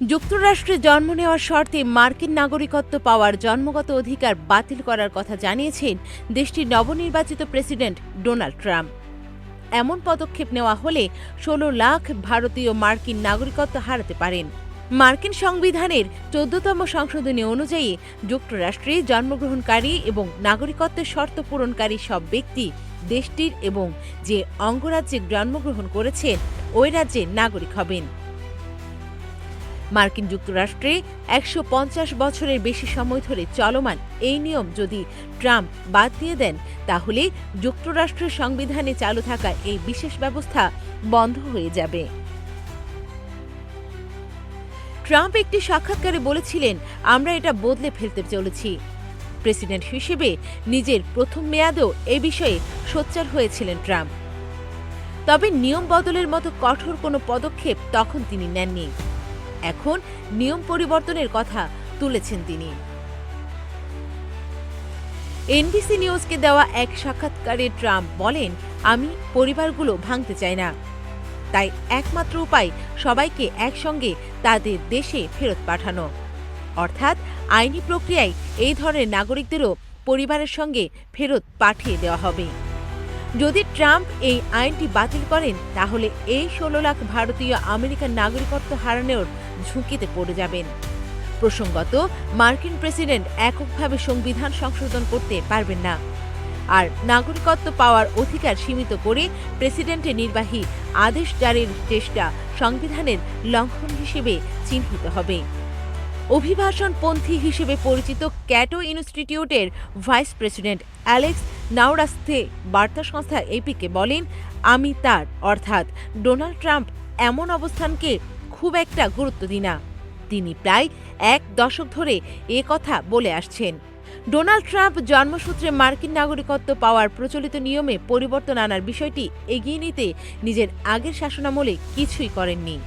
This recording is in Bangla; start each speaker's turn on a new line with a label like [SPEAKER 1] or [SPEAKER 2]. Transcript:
[SPEAKER 1] যুক্তরাষ্ট্রে জন্ম নেওয়ার শর্তে মার্কিন নাগরিকত্ব পাওয়ার জন্মগত অধিকার বাতিল করার কথা জানিয়েছেন দেশটির নবনির্বাচিত প্রেসিডেন্ট ডোনাল্ড ট্রাম্প। এমন পদক্ষেপ নেওয়া হলে ষোলো লাখ ভারতীয় মার্কিন নাগরিকত্ব হারাতে পারেন। মার্কিন সংবিধানের চোদ্দতম সংশোধনী অনুযায়ী যুক্তরাষ্ট্রে জন্মগ্রহণকারী এবং নাগরিকত্বের শর্ত পূরণকারী সব ব্যক্তি দেশটির এবং যে অঙ্গরাজ্যে জন্মগ্রহণ করেছেন, ওই রাজ্যের নাগরিক হবেন। মার্কিন যুক্তরাষ্ট্রে একশো পঞ্চাশ বছরের বেশি সময় ধরে চলমান এই নিয়ম যদি ট্রাম্প বাদ দিয়ে দেন, তাহলে যুক্তরাষ্ট্রের সংবিধানে চালু থাকা এই বিশেষ ব্যবস্থা বন্ধ হয়ে যাবে। ট্রাম্প একটি সাক্ষাৎকারে বলেছিলেন, আমরা এটা বদলে ফেলতে চলেছি। প্রেসিডেন্ট হিসেবে নিজের প্রথম মেয়াদেও এ বিষয়ে সোচ্চার হয়েছিলেন ট্রাম্প। তবে নিয়ম বদলের মতো কঠোর কোনো পদক্ষেপ তখন তিনি নেননি। এখন নিয়ম পরিবর্তনের কথা তুলেছেন তিনি। এনবিসি নিউজকে দেওয়া এক সাক্ষাৎকারে ট্রাম্প বলেন, আমি পরিবারগুলো ভাঙতে চাই না। তাই একমাত্র উপায় সবাইকে একসঙ্গে তাদের দেশে ফেরত পাঠানো। অর্থাৎ আইনি প্রক্রিয়ায় এই ধরনের নাগরিকদেরও পরিবারের সঙ্গে ফেরত পাঠিয়ে দেওয়া হবে। যদি ট্রাম্প এই আইনটি বাতিল করেন, তাহলে এই ষোলো লাখ ভারতীয় আমেরিকান নাগরিকত্ব হারানোর ঝুঁকিতে পড়ে যাবেন। প্রসঙ্গত, মার্কিন প্রেসিডেন্ট এককভাবে সংবিধান সংশোধন করতে পারবেন না। আর নাগরিকত্ব পাওয়ার অধিকার সীমিত করে প্রেসিডেন্টের নির্বাহী আদেশ জারির চেষ্টা সংবিধানের লঙ্ঘন হিসেবে চিহ্নিত হবে। অভিভাষণপন্থী হিসেবে পরিচিত ক্যাটো ইনস্টিটিউটের ভাইস প্রেসিডেন্ট অ্যালেক্স নাওরাস্তে বার্তা সংস্থা এপিকে বলেন, আমি তার, অর্থাৎ, ডোনাল্ড ট্রাম্প এমন অবস্থানকে খুব একটা গুরুত্ব দিই না। তিনি প্রায় এক দশক ধরে এ কথা বলে আসছেন। ডোনাল্ড ট্রাম্প জন্মসূত্রে মার্কিন নাগরিকত্ব পাওয়ার প্রচলিত নিয়মে পরিবর্তন আনার বিষয়টি এগিয়ে নিতে নিজের আগের শাসনামলে কিছুই করেননি।